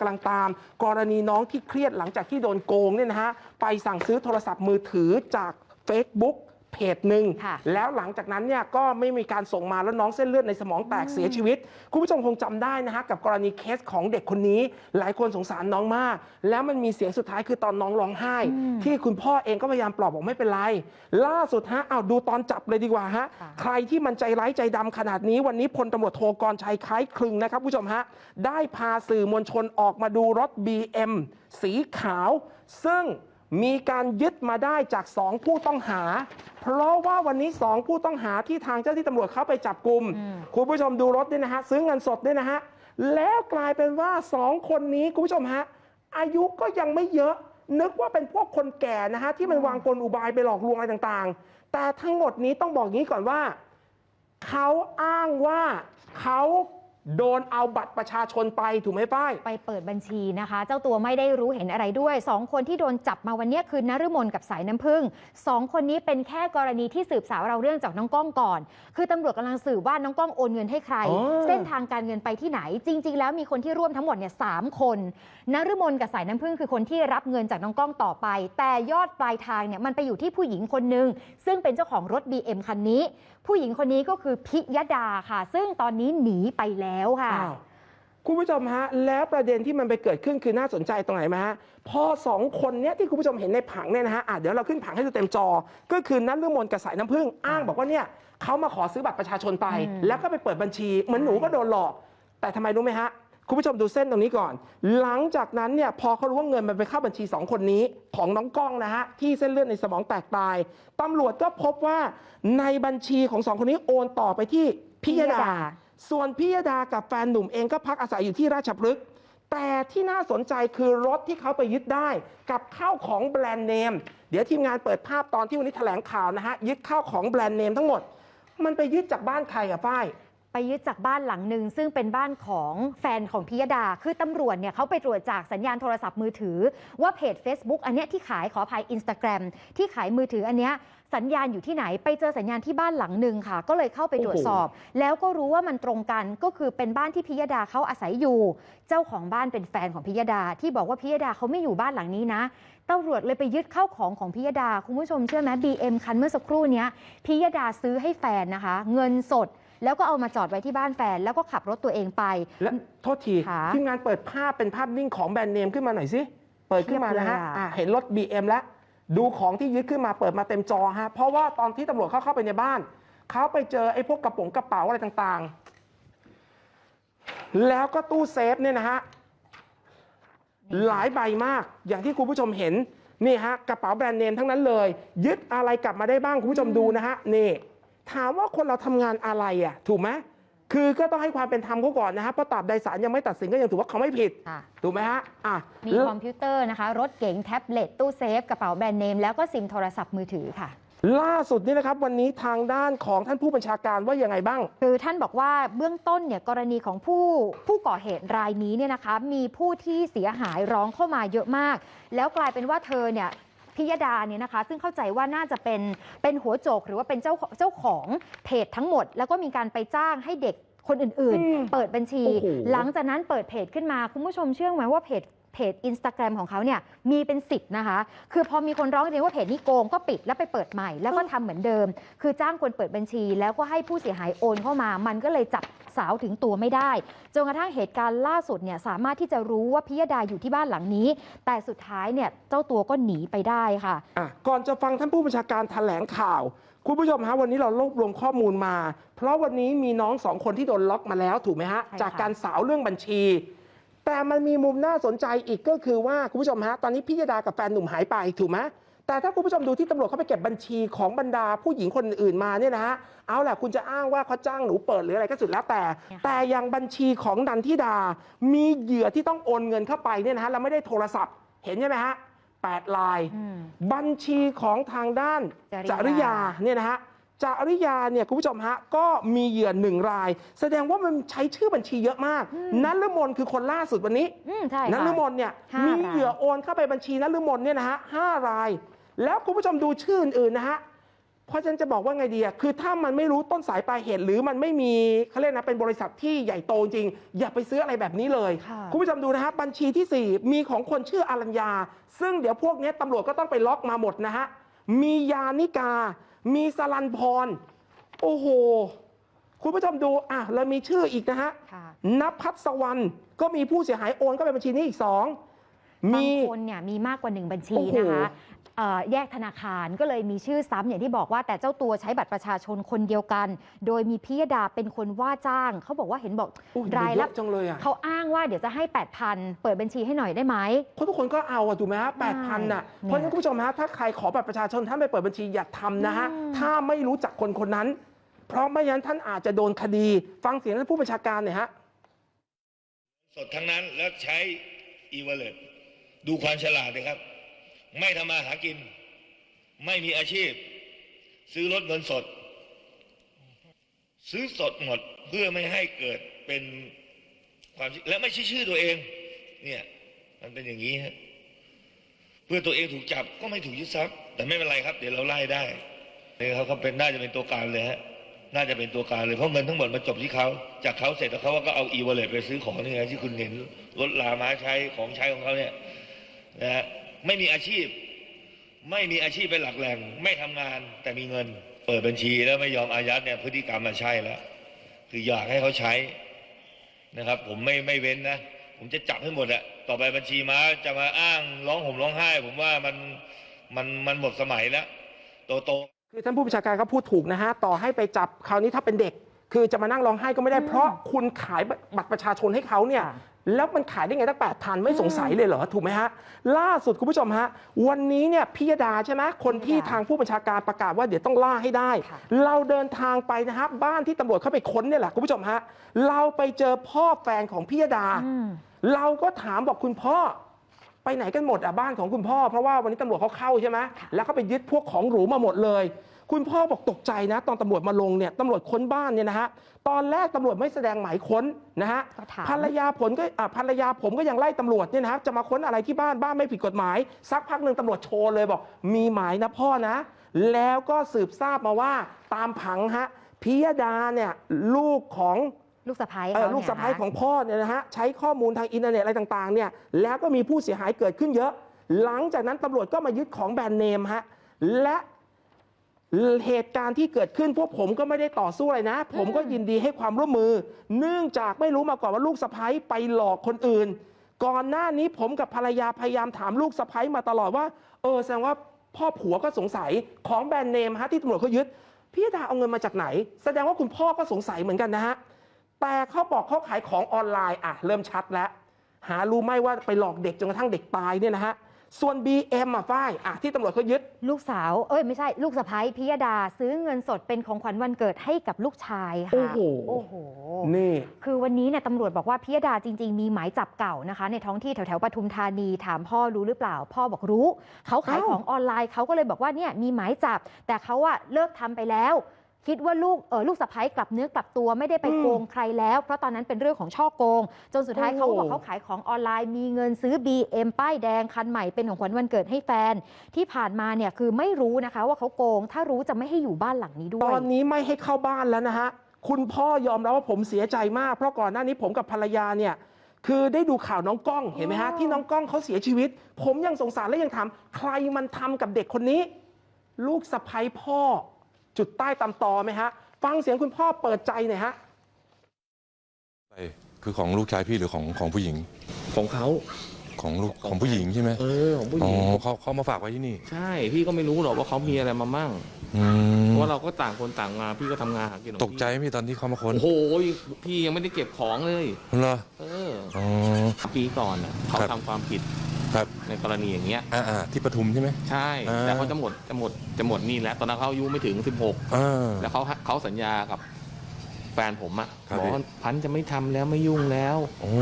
กำลังตาม กรณีน้องที่เครียดหลังจากที่โดนโกงเนี่ยนะฮะไปสั่งซื้อโทรศัพท์มือถือจาก Facebook เพจหนึ่งค่ะแล้วหลังจากนั้นเนี่ยก็ไม่มีการส่งมาแล้วน้องเส้นเลือดในสมองแตกเสียชีวิต คุณผู้ชมคงจำได้นะฮะกับกรณีเคสของเด็กคนนี้ หลายคนสงสารน้องมาก แล้วมันมีเสียงสุดท้ายคือตอนน้องร้องไห้ที่คุณพ่อเองก็พยายามปลอบบอกไม่เป็นไร ล่าสุดฮะเอาดูตอนจับเลยดีกว่าฮะ ค่ะ ใครที่มันใจร้ายใจดำขนาดนี้ วันนี้พลตำรวจโทกรชัยคล้ายคลึงนะครับผู้ชมฮะ ได้พาสื่อมวลชนออกมาดูรถ BM สีขาว ซึ่ง มีการยึดมาได้จาก 2 ผู้ต้องหา เพราะว่าวันนี้ 2 ผู้ต้องหาที่ทางเจ้าที่ตำรวจเข้าไปจับกลุ่มอืมคุณผู้ชมดูรถด้วยนะฮะซื้อเงินสดด้วยนะฮะแล้วกลายเป็นว่า 2 คนนี้คุณผู้ชมฮะอายุก็ยังไม่เยอะนึกว่าเป็นพวกคนแก่นะฮะที่มันวางกลอุบายไปหลอกลวงอะไรต่างๆ แต่ทั้งหมดนี้ต้องบอกงี้ก่อนว่า เขาอ้างว่าเขา โดนเอาบัตรประชาชนไปถูกไหมป้าย ไปเปิดบัญชีนะคะ เจ้าตัวไม่ได้รู้เห็นอะไรด้วยสองคนที่โดนจับมาวันเนี้ยคือนฤมลกับสายน้ำผึ้งสองคนนี้เป็นแค่กรณีที่สืบสาวเราเรื่องจากน้องก้องก่อน คือตำรวจกำลังสืบว่าน้องก้องโอนเงินให้ใครอ๋อเส้นทางการเงินไปที่ไหน จริง ๆ แล้วมีคนที่ร่วมทั้งหมดเนี่ยสามคนนฤมลกับสายน้ำผึ้งคือคนที่รับเงินจากน้องก้องต่อไป แต่ยอดปลายทางเนี่ยมันไปอยู่ที่ผู้หญิงคนหนึ่งซึ่งเป็นเจ้าของรถ BM คันนี้ ผู้หญิงคนนี้ก็คือพิยดาค่ะ ซึ่งตอนนี้หนีไปแล้วค่ะ อ้าวคุณผู้ชมฮะ แล้วประเด็นที่มันไปเกิดขึ้นคือน่าสนใจตรงไหนไหมฮะพอสองคนเนี้ยที่คุณผู้ชมเห็นในผังเนี่ยนะฮะอะเดี๋ยวเราขึ้นผังให้ดูเต็มจอ ก็คือนัทเรื่องมนต์กับสายน้ำผึ้งอ้างบอกว่าเนี่ยเขามาขอซื้อบัตรประชาชนไป อืม แล้วก็ไปเปิดบัญชี เหมือนหนูก็โดนหลอก แต่ทำไมรู้ไหมฮะ คุณผู้ชมดูเส้นตรงนี้ก่อน หลังจากนั้นเนี่ยพอเขารู้ว่าเงินมันไปเข้าบัญชีสองคนนี้ของน้องก้องนะฮะที่เส้นเลือดในสมองแตกตายตำรวจก็พบว่าในบัญชีของสองคนนี้โอนต่อไปที่พิยดา ส่วนพิยดากับแฟนหนุ่มเองก็พักอาศัยอยู่ที่ราชพฤกษ์แต่ที่น่าสนใจคือรถที่เขาไปยึดได้กับข้าวของแบรนด์เนม เดี๋ยวทีมงานเปิดภาพตอนที่วันนี้แถลงข่าวนะฮะยึดข้าวของแบรนด์เนมทั้งหมด มันไปยึดจากบ้านใครอะฝ้าย ไปยึดจากบ้านหลังหนึ่งซึ่งเป็นบ้านของแฟนของพิยดา คือตำรวจเนี่ยเขาไปตรวจจากสัญญาณโทรศัพท์มือถือ ว่าเพจ Facebook อันเนี้ยที่ขายขออภัย Instagram ที่ขายมือถืออันเนี้ยสัญญาณอยู่ที่ไหนไปเจอสัญญาณที่บ้านหลังหนึ่งค่ะ ก็เลยเข้าไปตรวจสอบ แล้วก็รู้ว่ามันตรงกันก็คือเป็นบ้านที่พิยดาเขาอาศัยอยู่ เจ้าของบ้านเป็นแฟนของพิยดา ที่บอกว่าพิยดาเขาไม่อยู่บ้านหลังนี้นะตำรวจเลยไปยึดเข้าของของพิยดาคุณผู้ชมเชื่อไหม BM คันเมื่อสักครู่นี้พิยดาซื้อให้แฟนนะคะ เงินสด แล้วก็เอามาจอดไว้ที่บ้านแฟน แล้วก็ขับรถตัวเองไป และโทษทีค่ะทีมงานเปิดภาพเป็นภาพนิ่งของแบรนด์เนมขึ้นมาหน่อยสิ เปิดขึ้นมานะฮะเทียบเลยอะ อะเห็นรถ BM แล้ว ดูของที่ยึดขึ้นมาเปิดมาเต็มจอฮะ เพราะว่าตอนที่ตำรวจเข้าเข้าไปในบ้าน เขาไปเจอไอ้พวกกระป๋องกระเป๋าอะไรต่างๆ แล้วก็ตู้เซฟเนี่ยนะฮะ หลายใบมากอย่างที่คุณผู้ชมเห็นนี่ฮะกระเป๋าแบรนด์เนมทั้งนั้นเลย ยึดอะไรกลับมาได้บ้างคุณผู้ชมดูนะฮะนี่ ถามว่าคนเราทำงานอะไรอะ ถูกไหมคือก็ต้องให้ความเป็นธรรมเขาก่อนนะฮะเพราะตราบใดศาลยังไม่ตัดสินก็ยังถือว่าเขาไม่ผิดค่ะถูกไหมฮะอะมีคอมพิวเตอร์นะคะ รถเก๋งแท็บเล็ตตู้เซฟ กระเป๋าแบรนด์เนม แล้วก็ซิมโทรศัพท์มือถือค่ะ ล่าสุดนี่นะครับ วันนี้ทางด้านของท่านผู้บัญชาการว่ายังไงบ้าง คือท่านบอกว่าเบื้องต้นเนี่ยกรณีของผู้ผู้ก่อเหตุรายนี้เนี่ยนะคะ มีผู้ที่เสียหายร้องเข้ามาเยอะมาก แล้วกลายเป็นว่าเธอเนี่ย พิยดาเนี่ยนะคะ ซึ่งเข้าใจว่าน่าจะเป็นเป็นหัวโจกหรือว่าเป็นเจ้าเจ้าของเพจทั้งหมด แล้วก็มีการไปจ้างให้เด็กคนอื่นอืมๆเปิดบัญชีโอ้โหหลังจากนั้นเปิดเพจขึ้นมา คุณผู้ชมเชื่อไหมว่าเพจ เพจอินสตาแกรมของเขาเนี่ยมีเป็นสิบนะคะ คือพอมีคนร้องเรียนว่าเพจนี้โกงก็ปิดแล้วไปเปิดใหม่ แล้วก็ทำเหมือนเดิม คือจ้างคนเปิดบัญชี แล้วก็ให้ผู้เสียหายโอนเข้ามา มันก็เลยจับสาวถึงตัวไม่ได้จนกระทั่งเหตุการณ์ล่าสุดเนี่ยสามารถที่จะรู้ว่าพิยดาอยู่ที่บ้านหลังนี้ แต่สุดท้ายเนี่ยเจ้าตัวก็หนีไปได้ค่ะอะก่อนจะฟังท่านผู้บัญชาการแถลงข่าว คุณผู้ชมฮะวันนี้เรารวบรวมข้อมูลมา เพราะวันนี้มีน้องสองคนที่โดนล็อกมาแล้วถูกไหมฮะใช่ค่ะจากการสาวเรื่องบัญชี แต่มันมีมุมน่าสนใจอีกก็คือว่าคุณผู้ชมฮะตอนนี้พิยดากับแฟนหนุ่มหายไปถูกไหมแต่ถ้าคุณผู้ชมดูที่ตำรวจเขาไปเก็บบัญชีของบรรดาผู้หญิงคนอื่นมาเนี่ยนะฮะเอาแหละคุณจะอ้างว่าเขาจ้างหนูเปิดหรืออะไรก็สุดแล้วแต่ แต่อย่างบัญชีของนันทิดา มีเหยื่อที่ต้องโอนเงินเข้าไปเนี่ยนะฮะแล้วไม่ได้โทรศัพท์เห็นใช่ไหมฮะแปดลายอืมบัญชีของทางด้านจจริยาริยาเนี่ยนะฮะ จริยาเนี่ยคุณผู้ชมฮะก็มีเหยื่อหนึ่งราย แสดงว่ามันใช้ชื่อบัญชีเยอะมากนัลมนคือคนล่าสุดวันนี้อืมใช่นัค่ะลมนเนี่ยห้ามีมีเหยื่อโอนเข้าไปบัญชีนัลมนเนี่ยนะฮะห้าราย แล้วคุณผู้ชมดูชื่ออื่นๆนะฮะเพราะฉะนันจะบอกว่าไงดีอะคือถ้ามันไม่รู้ต้นสายปลายเหตุหรือมันไม่มีเขาเรียกนะเป็นบริษัทที่ใหญ่โตจริง อย่าไปซื้ออะไรแบบนี้เลย ค่ะ คุณผู้ชมดูนะฮะบัญชีที่ 4 มีของคนชื่ออารัญญา ซึ่งเดี๋ยวพวกเนี้ยตำรวจก็ต้องไปล็อกมาหมดนะฮะ มียานิกา มีสลันพร โอ้โห คุณผู้ชมดูอะแล้วมีชื่ออีกนะฮะค่ะนภัสวรรณก็มีผู้เสียหายโอนก็ไปบัญชีนี้อีกสองบางมี คนเนี่ยมีมากกว่าหนึ่งบัญชีโอ้โหนะคะเอ่อ แยกธนาคารก็เลยมีชื่อซ้ำอย่างที่บอกว่าแต่เจ้าตัวใช้บัตรประชาชนคนเดียวกัน โดยมีพิยดาเป็นคนว่าจ้าง เขาบอกว่าเห็นบอกโอ้ยรายเยละอะจังเลยอะเขาอ้างว่าเดี๋ยวจะให้ 8,000 เปิดบัญชีให้หน่อยได้ไหมคนทุกคนก็เอาอะถูกไหมฮะแปดพันน่ะเนี่ยเพราะฉะนั้นคุณผู้ชมฮะถ้าใครขอบัตรประชาชนท่านไปเปิดบัญชีอย่าทำนะฮะอืมถ้าไม่รู้จักคนคนนั้น เพราะไม่งั้นท่านอาจจะโดนคดี ฟังเสียงท่านผู้บัญชาการหน่อยฮะสดทั้งนั้นแล้วใช้ e-wallet ดูความฉลาดนะครับ ไม่ทำมาหากิน ไม่มีอาชีพ ซื้อรถเงินสด ซื้อสดหมดเพื่อไม่ให้เกิดเป็นความและไม่ใช่ชื่อตัวเอง เนี่ยมันเป็นอย่างนี้ฮะเพื่อตัวเองถูกจับก็ไม่ถูกยึดทรัพย์ แต่ไม่เป็นไรครับ เดี๋ยวเราไล่ได้เนี่ยเขาเขาเป็นน่าจะเป็นตัวการเลยฮะน่าจะเป็นตัวการเลยเพราะเงินทั้งหมดมาจบที่เขาจากเขาเสร็จแล้วเขาก็เอา e-wallet ไปซื้อของนี่ไงที่คุณเห็นรถลามาใช้ของใช้ของเขาเนี่ยนะฮะ ไม่มีอาชีพ ไม่มีอาชีพเป็นหลักแหล่ง ไม่ทำงานแต่มีเงิน เปิดบัญชีแล้วไม่ยอมอายัดเนี่ยพฤติกรรมมันใช่แล้วคืออยากให้เขาใช้นะครับ ผมไม่ไม่เว้นนะ ผมจะจับให้หมดอะต่อไปบัญชีม้าจะมาอ้างร้องห่มร้องไห้ ผมว่ามันมันมันหมดสมัยแล้วโตโตคือท่านผู้บัญชาการก็พูดถูกนะฮะต่อให้ไปจับคราวนี้ถ้าเป็นเด็ก คือจะมานั่งร้องไห้ก็ไม่ได้อืมเพราะคุณขายบัตรประชาชนให้เขาเนี่ยค่ะแล้วมันขายได้ไงตั้งแปดพันไม่สงสัยเลยเหรอ ถูกไหมฮะ ล่าสุดคุณผู้ชมฮะ วันนี้เนี่ยพิยดาใช่ไหมคนที่พิยดาทางผู้บัญชาการประกาศว่าเดี๋ยวต้องล่าให้ได้ค่ะเราเดินทางไปนะฮะบ้านที่ตำรวจเข้าไปค้นเนี่ยแหละคุณผู้ชมฮะ เราไปเจอพ่อแฟนของพิยดาอืมเราก็ถามบอกคุณพ่อไปไหนกันหมดอะบ้านของคุณพ่อ เพราะว่าวันนี้ตำรวจเขาเข้าใช่ไหมแล้วก็ไปยึดพวกของหรูมาหมดเลย คุณพ่อบอกตกใจนะ ตอนตำรวจมาลงเนี่ยตำรวจค้นบ้านเนี่ยนะฮะตอนแรกตำรวจไม่แสดงหมายค้นนะฮะก็ถาม ภรรยาผลก็อะภรรยาผมก็ยังไล่ตำรวจเนี่ยนะครับจะมาค้นอะไรที่บ้านบ้านไม่ผิดกฎหมาย สักพักหนึ่งตำรวจโชว์เลยบอก มีหมายนะพ่อนะ แล้วก็สืบทราบมาว่าตามผังฮะพิยดาเนี่ยลูกของ ลูกสะพ้ายเอ่อเขาลูกเนี่ยสะพ้ายนะของพ่อเนี่ยนะฮะใช้ข้อมูลทางอินเทอร์เน็ตอะไรต่างๆเนี่ยแล้วก็มีผู้เสียหายเกิดขึ้นเยอะ หลังจากนั้นตำรวจก็มายึดของแบรนด์เนมฮะและ เหตุการณ์ที่เกิดขึ้นพวกผมก็ไม่ได้ต่อสู้อะไรนะ ผมก็ยินดีให้ความร่วมมือ เนื่องจากไม่รู้มาก่อนว่าลูกสะพ้ายไปหลอกคนอื่น ก่อนหน้านี้ผมกับภรรยาพยายามถามลูกสะพ้ายมาตลอดว่า เออแสดงว่าพ่อผัวก็สงสัยของแบรนด์เนมฮะที่ตำรวจเขายึดพี่ดาเอาเงินมาจากไหน แสดงว่าคุณพ่อก็สงสัยเหมือนกันนะฮะแต่เขาบอกเขาขายของออนไลน์อะเริ่มชัดแล้ว หารู้ไหมว่าไปหลอกเด็กจนกระทั่งเด็กตายเนี่ยนะฮะ ส่วน BM อะฝ้ายอะที่ตำรวจเขายึด ลูกสาว เอ้ยไม่ใช่ ลูกสะพ้ายพิยดา ซื้อเงินสดเป็นของขวัญวันเกิดให้กับลูกชายค่ะ โอ้โห โอ้โห นี่ คือวันนี้เนี่ยตำรวจบอกว่าพิยดาจริง ๆ มีหมายจับเก่านะคะ ในท้องที่แถวๆปทุมธานีถามพ่อรู้หรือเปล่า พ่อบอกรู้ เขาขายอ้าวของออนไลน์เขาก็เลยบอกว่าเนี่ยมีหมายจับ แต่เขาอะเลิกทำไปแล้ว คิดว่าลูกเออลูกสะพ้ายกลับเนื้อกลับตัวไม่ได้ไปโกงใครแล้ว เพราะตอนนั้นเป็นเรื่องของช่อโกง จนสุดท้ายเขาบอกเขาขายของออนไลน์ มีเงินซื้อ BM ป้ายแดงคันใหม่เป็นของขวัญวันเกิดให้แฟน ที่ผ่านมาเนี่ยคือไม่รู้นะคะว่าเขาโกง ถ้ารู้จะไม่ให้อยู่บ้านหลังนี้ด้วตยอนนี้ไม่ให้เข้าบ้านแล้วนะฮะคุณพ่อยอมรับว่าผมเสียใจมาก เพราะก่อนหน้านี้ผมกับภรรยาเนี่ยคือได้ดูข่าวน้องกล้องเห็นไหมฮะอ๋อที่น้องกล้องเขาเสียชีวิต ผมยังสงสารและยังถามใครมันทำกับเด็กคนนี้ ลูกสะใภ้พ่อ จุดใต้ตำตอไหมฮะ ฟังเสียงคุณพ่อเปิดใจหน่อยฮะไปคือของลูกชายพี่หรือของของผู้หญิง ของเขาของลูกของของผู้หญิงใช่ไหมเออของผู้หอ๋ญิองเขาเขามาฝากไว้ที่นี่ ใช่พี่ก็ไม่รู้หรอกว่าเขามีอะไรมามั่งอืมเพราะว่าเราก็ต่างคนต่างมาพี่ก็ทำงานหากินของตกใจไหมพี่ตอนที่เขามาค้นโอ้โหพี่ยังไม่ได้เก็บของเลยเหรอเอออ๋อปีก่อนน่ะเขาครับทำความผิด ครับ ในกรณีอย่างเงี้ย อ่าอ่าที่ปทุมใช่ไหม ใช่ อ่า แต่เขาจะหมดจะหมดจะหมดนี่แล้วตอนนั้นเขาอายุไม่ถึง อ่า 16 แล้วเขาเขาสัญญากับแฟนผมอะครับ บอกว่าพี่พันจะไม่ทำแล้วไม่ยุ่งแล้ว โอ้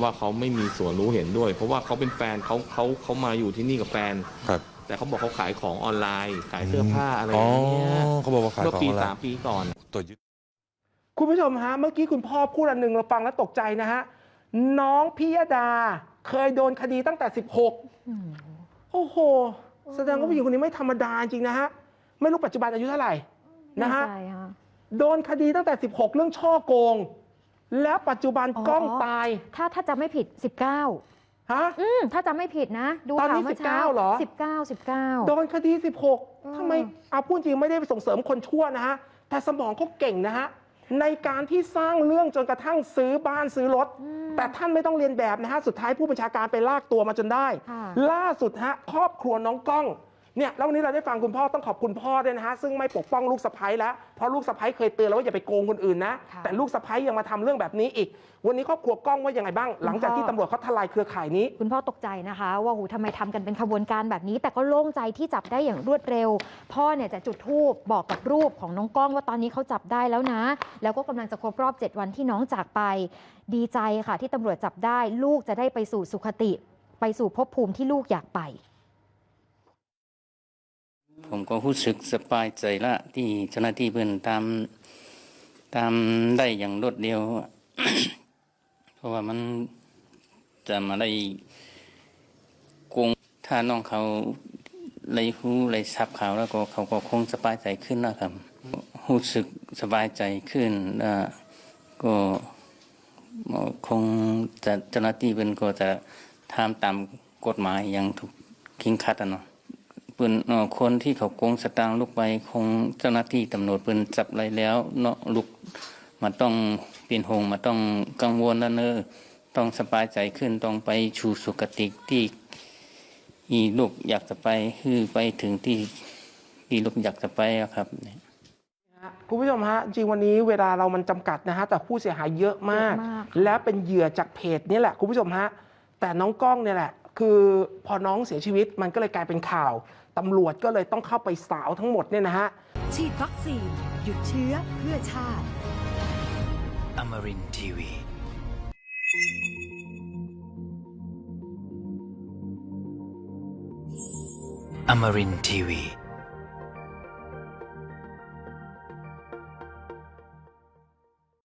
ว่าเขาไม่มีส่วนรู้เห็นด้วย เพราะว่าเขาเป็นแฟนเขาเขาเขามาอยู่ที่นี่กับแฟน ครับแต่เขาบอกเขาขายของออนไลน์ขายเสื้อผ้าอะไรออ๋อย่างเงี้ยเขาบอกว่าขายเมื่อของปีอะไรสามปีก่อน ตัวยึด คุณผู้ชมฮะเมื่อกี้คุณพ่อพูดอันหนึ่งเราฟังแล้วตกใจนะฮะน้องพิยดา เคยโดนคดีตั้งแต่ 16อืมโอ้โห แสดงว่าผู้หญิงคนนี้ไม่ธรรมดาจริงนะฮะ ไม่รู้ปัจจุบันอายุเท่าไหร่นะฮะใช่ค่ะโดนคดีตั้งแต่ 16 เรื่องช่อโกง แล้วปัจจุบันอ๋อกล้องตาย ถ้าถ้าจะไม่ผิด 19ฮะอืมถ้าจะไม่ผิดนะ ดูตอนนี้ข่าวเมื่อเช้า19เหรอ19 19โดนคดีอืม16ทำไมเอาพูดจริงไม่ได้ไปส่งเสริมคนชั่วนะฮะ แต่สมองเขาเก่งนะฮะ ในการที่สร้างเรื่องจนกระทั่งซื้อบ้านซื้อรถอืมแต่ท่านไม่ต้องเรียนแบบนะฮะ สุดท้ายผู้บัญชาการไปลากตัวมาจนได้ค่ะล่าสุดฮะครอบครัวน้องก้อง เนี่ยแล้ววันนี้เราได้ฟังคุณพ่อต้องขอบคุณพ่อด้วยนะฮะซึ่งไม่ปกป้องลูกสะพ้ยแล้วเพราะลูกสะพ้ยเคยเตือนแล้วว่าอย่าไปโกงคนอื่นนะ ค่ะ แต่ลูกสะพ้ยยังมาทำเรื่องแบบนี้อีก วันนี้ครอบครัวก้องว่ายังไงบ้าง หลังจากที่ตำรวจเขาทลายเครือข่ายนี้ คุณพ่อตกใจนะคะ ว่าหูทำไมทำกันเป็นขบวนการแบบนี้ แต่ก็โล่งใจที่จับได้อย่างรวดเร็ว พ่อเนี่ยจะจุดธูปบอกกับรูปของน้องก้องว่าตอนนี้เขาจับได้แล้วนะ แล้วก็กำลังจะครบรอบ 7 วันที่น้องจากไป ดีใจค่ะที่ตำรวจจับได้ ลูกจะได้ไปสู่สุขติ ไปสู่ภพภูมิที่ลูกอยากไป ผมก็รู้สึกสบายใจละ ที่เจ้าหน้าที่เพิ่อนตามตามได้อย่างรวดเร็ว เพราะว่ามันจะมาได้โกงถ้าน้องเขาเลยรู้เลยทราบข่าวแล้วก็เขาก็คงสบายใจขึ้นนะครับรู้สึกสบายใจขึ้นแล้วก็คงจะเจ้าหน้าที่เพิ่นก็จะทำตามกฎหมายอย่างถูกคิงคัดอะเนาะ เปิ้นเอ่อคนที่เขาโกงสตางค์ลูกไปคงเจ้าหน้าที่ตำรวจเปิ้นจับไรแล้วเนาะลูกมาต้องเปลี่ยนหงมาต้องกังวลแล้วเนอะต้องสบายใจขึ้นต้องไปชูสุกติที่อีลูกอยากจะไปคือไปถึงที่ที่ลูกอยากจะไปอะครับคุณผู้ชมฮะจริงวันนี้เวลาเรามันจำกัดนะฮะแต่ผู้เสียหายเยอะมาก เยอะมากค่ะและเป็นเหยื่อจากเพจนี่แหละคุณผู้ชมฮะแต่น้องกล้องเนี่ยแหละ คือพอน้องเสียชีวิตมันก็เลยกลายเป็นข่าวตำรวจก็เลยต้องเข้าไปสาวทั้งหมดเนี่ยนะฮะ ฉีดวัคซีน หยุดเชื้อเพื่อชาติ Amarin Tiwi. Amarin Tiwi.